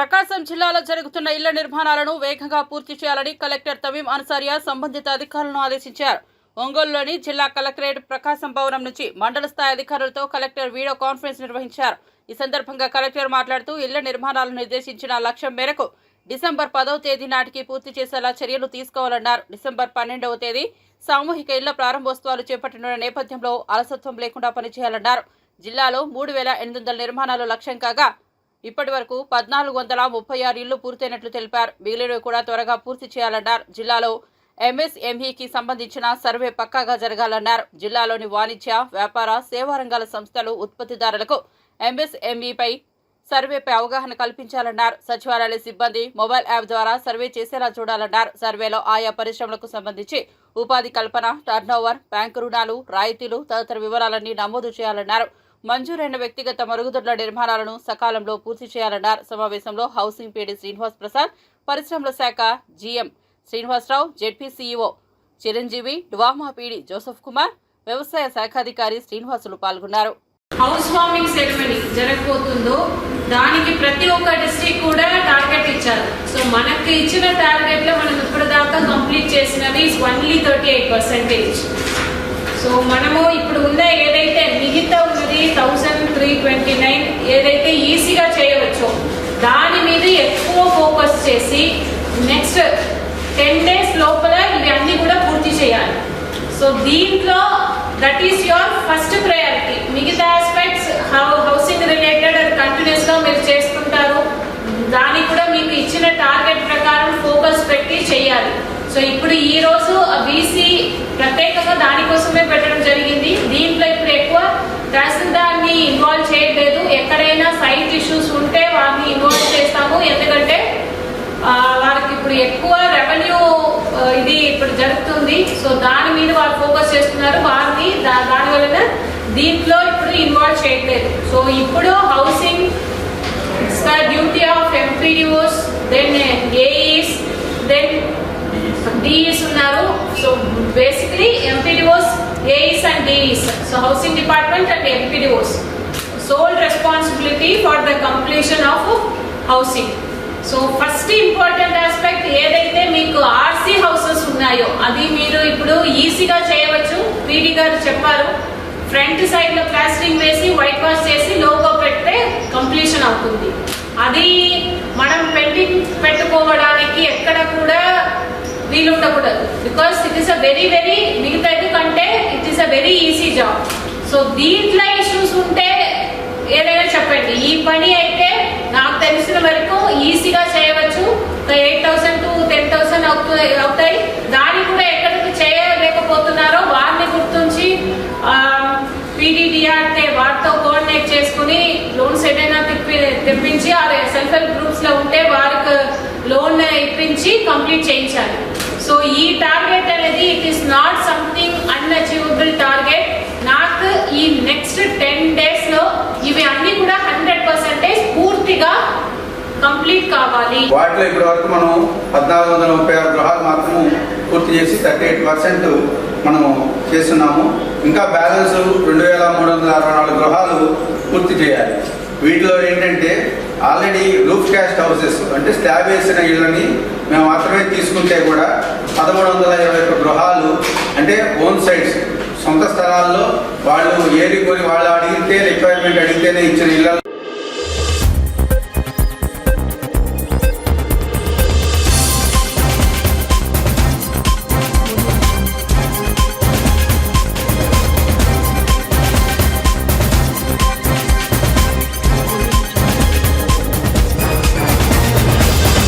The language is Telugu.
ప్రకాశం జిల్లాలో జరుగుతున్న ఇళ్ళ నిర్మాణాలను వేగంగా పూర్తి చేయాలని కలెక్టర్ తమీం అన్సారియా సంబంధిత అధికారులను ఆదేశించారు. ఒంగోలులోని జిల్లా కలెక్టరేట్ ప్రకాశం భవనం నుంచి మండల స్థాయి అధికారులతో కలెక్టర్ వీడియో కాన్ఫరెన్స్ నిర్వహించారు. ఈ సందర్భంగా కలెక్టర్ మాట్లాడుతూ ఇళ్ళ నిర్మాణాలను నిర్దేశించిన లక్ష్యం మేరకు డిసెంబర్ పదవ తేదీ నాటికి పూర్తి చేసేలా చర్యలు తీసుకోవాలన్నారు. డిసెంబర్ పన్నెండవ తేదీ సామూహిక ఇళ్ళ ప్రారంభోత్సవాలు చేపట్టనున్న నేపథ్యంలో అలసత్వం లేకుండా పనిచేయాలన్నారు. జిల్లాలో మూడు వేల ఎనిమిది వందల నిర్మాణాలు లక్ష్యం కాగా ఇప్పటి వరకు పద్నాలుగు వందల ముప్పై ఆరు ఇళ్ళు పూర్తయినట్లు తెలిపారు. మిగిలినవి కూడా త్వరగా పూర్తి చేయాలన్నారు. జిల్లాలో ఎంఎస్ఎంఈకి సంబంధించిన సర్వే పక్కాగా జరగాలన్నారు. జిల్లాలోని వాణిజ్య వ్యాపార సేవా రంగాల సంస్థలు ఉత్పత్తిదారులకు ఎంఎస్ఎంఈపై సర్వేపై అవగాహన కల్పించాలన్నారు. సచివాలయ సిబ్బంది మొబైల్ యాప్ ద్వారా సర్వే చేసేలా చూడాలన్నారు. సర్వేలో ఆయా పరిశ్రమలకు సంబంధించి ఉపాధి కల్పన టర్నోవర్ బ్యాంకు రుణాలు రాయితీలు తదితర వివరాలన్నీ నమోదు చేయాలన్నారు. మంజూరైన వ్యక్తిగత మరుగుదొడ్ల నిర్మాణాలను సకాలంలో పూర్తి చేయాలన్నారు. సమావేశంలో హౌసింగ్ పీడీ శ్రీనివాస్ ప్రసాద్ పరిశ్రమల శాఖ GM Srinivasa Rao ZP CEO Chiranjeevi DWAMA PD Joseph Kumar వ్యవసాయ శాఖాధికారి శ్రీనివాసులు పాల్గొన్నారు. హౌస్ వార్మింగ్ సెరమనీ జరగబోతుందో దానికి ప్రతి ఒక్క డిస్ట్రిక్ట్ కూడా టార్గెట్ ఇచ్చారు. సో మనకి ఇచ్చిన టార్గెట్లో మనం ఇప్పటిదాకా కంప్లీట్ చేసినది only thirty eight percentage so మనము ఇప్పుడు ఉన్న ఏదైతే మిగతా ఉన్నది థౌసండ్ త్రీ ట్వంటీ నైన్ ఏదైతే ఈజీగా చేయవచ్చో దాని మీద ఎక్కువ ఫోకస్ చేసి నెక్స్ట్ టెన్ డేస్ లోపల ఇవి కూడా పూర్తి చేయాలి. సో దీంట్లో that is your first priority మిగతా ఆస్పెక్ట్స్ హౌసింగ్ రిలేటెడ్ అది కంటిన్యూస్గా మీరు చేసుకుంటారు దానికి కూడా మీకు ఇచ్చిన టార్గెట్ ప్రకారం ఫోకస్ పెట్టి చేయాలి. సో ఇప్పుడు ఈ రోజు బీసీ ప్రత్యేకంగా దానికోసమే పెట్టడం జరిగింది. దీంట్లో ఇప్పుడు ఎక్కువ తహసీల్దార్ని ఇన్వాల్వ్ చేయట్లేదు. ఎక్కడైనా సైట్ ఇష్యూస్ ఉంటే వారిని ఇన్వాల్వ్ చేస్తాము. ఎందుకంటే వారికి ఇప్పుడు ఎక్కువ రెవెన్యూ ఇది ఇప్పుడు జరుగుతుంది. సో దాని మీద వారు ఫోకస్ చేస్తున్నారు. వారిని దా- దాని వలన దీంట్లో ఇప్పుడు ఇన్వాల్వ్ చేయట్లేదు. సో ఇప్పుడు housing it's the duty of MPDOs then a then DEs ఉన్నారు so basically MPDOs AEs so housing so housing department and responsibility sole responsibility completion of completion of housing so first important aspect ఏదైతే మీకు ఆర్సీ హౌసెస్ ఉన్నాయో అది మీరు ఇప్పుడు ఈజీగా చేయవచ్చు. పీడీ గారు చెప్పారు. ఫ్రంట్ సైడ్లో ప్లాస్టింగ్ వేసి వైట్ వాష్ చేసి లోగో పెడితే కంప్లీషన్ అవుతుంది. అది మనం పెండింగ్ పెట్టుకోవడానికి ఎక్కడ కూడా వీలుండకూడదు. Because it is a very very మిగతా వెరీ ఈజీ జాబ్ సో దీంట్లో ఇష్యూస్ ఉంటే ఏదైనా చెప్పండి. ఈ పని అయితే నాకు తెలిసిన వరకు ఈజీగా చేయవచ్చు. ఒక eight thousand to ten thousand అవుతాయి అవుతాయి. దాన్ని కూడా ఎక్కడికి చేయలేకపోతున్నారో వారిని గుర్తుంచి పీడీడీఆర్టే వారితో కోఆర్డినేట్ చేసుకుని లోన్స్ ఏదైనా తిప్పి తెప్పించి ఆ సెల్ఫ్ హెల్ప్ గ్రూప్స్లో ఉంటే వారికి లోన్ ఇప్పించి కంప్లీట్ చేయించాలి. సో ఈ టార్గెట్ అనేది it is not something unachievable target నాకు ఈ నెక్స్ట్ టెన్ డేస్లో ఇవి అన్ని కూడా హండ్రెడ్ పర్సెంటేజ్ పూర్తిగా కంప్లీట్ కావాలి. వాటిలో ఇప్పటి వరకు మనం పద్నాలుగు వందల ముప్పై ఆరు గృహాలు మాత్రం పూర్తి చేసి థర్టీ ఎయిట్ పర్సెంట్ మనం చేస్తున్నాము. ఇంకా బ్యాలెన్స్ రెండు వేల మూడు వందల అరవై నాలుగు గృహాలు పూర్తి చేయాలి. వీటిలో ఏంటంటే ఆల్రెడీ రూఫ్ క్యాస్ట్ హౌసెస్ అంటే స్లాబ్ వేసిన ఇళ్ళని మేము మాత్రమే తీసుకుంటే కూడా పదమూడు వందల ఇరవై ఒక్క గృహాలు అంటే ఓన్ సైట్స్ సొంత స్థలాల్లో వాళ్ళు ఏరి కొని వాళ్ళు అడిగితే రిక్వైర్మెంట్ అడిగితేనే ఇచ్చిన ఇళ్ళ